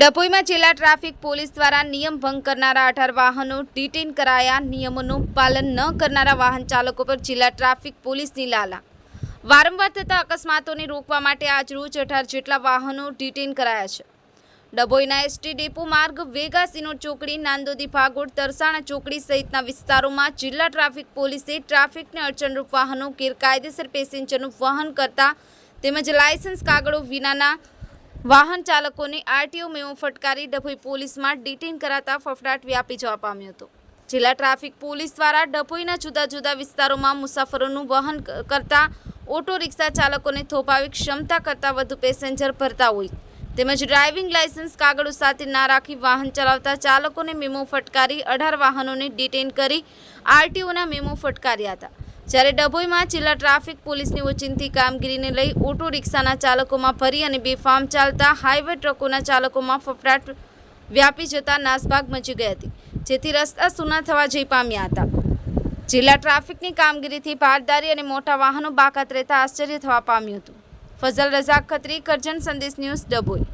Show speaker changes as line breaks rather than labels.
ડભોઈમાં જિલ્લા traffic police દ્વારા નિયમ ભંગ કરનારા અઢાર વાહનો ડિટેન કરાયા. નિયમોનું પાલન ન કરનારા વાહન ચાલકો પર જિલ્લા ટ્રાફિક પોલીસની લાલા. વારંવાર થતા અકસ્માતોને રોકવા માટે આજરોજ અઢાર જેટલા વાહનો ડિટેન કરાયા છે. ડભોઈના એસટી ડેપો માર્ગ વેગા સિનોર ચોકડી, નાંદોદી, ભાગોળ, તરસાણા ચોકડી સહિતના વિસ્તારોમાં જિલ્લા ટ્રાફિક પોલીસે ટ્રાફિકને અડચણરૂપ વાહનો ગેરકાયદેસર પેસેન્જરનું વહન કરતા તેમજ લાયસન્સ કાગળો વિનાના વાહન ચાલકોને આરટીઓ મેમો ફટકારી ડભોઈ પોલીસમાં ડિટેન કરાતા ફફડાટ વ્યાપી જવા પામ્યો હતો. જિલ્લા ટ્રાફિક પોલીસ દ્વારા ડભોઈના જુદા જુદા વિસ્તારોમાં મુસાફરોનું વહન કરતા ઓટો રિક્ષા ચાલકોને થોભાવી ક્ષમતા કરતાં વધુ પેસેન્જર ભરતા હોય. તેમજ ડ્રાઇવિંગ લાયસન્સ કાગળો સાથે ના રાખી વાહન ચલાવતા ચાલકોને મેમો ફટકારી અઢાર વાહનોને ડિટેન કરી આરટીઓના મેમો ફટકાર્યા હતા. જ્યારે ડભોઈમાં જિલ્લા ટ્રાફિક પોલીસની ઓચિંતી કામગીરીને લઈ ઓટો રિક્ષાના ચાલકોમાં ફરી અને બેફામ ચાલતા હાઈવે ટ્રકોના ચાલકોમાં ફફડાટ વ્યાપી જતા નાસભાગ મચી ગઈ હતી, જેથી રસ્તા સૂના થવા જઈ પામ્યા હતા. જિલ્લા ટ્રાફિકની કામગીરીથી ભારદારી અને મોટા વાહનો બાકાત રહેતા આશ્ચર્ય થવા પામ્યું હતું. ફઝલ રઝાક ખત્રી, કરજણ સંદેશ ન્યૂઝ ડભોઈ.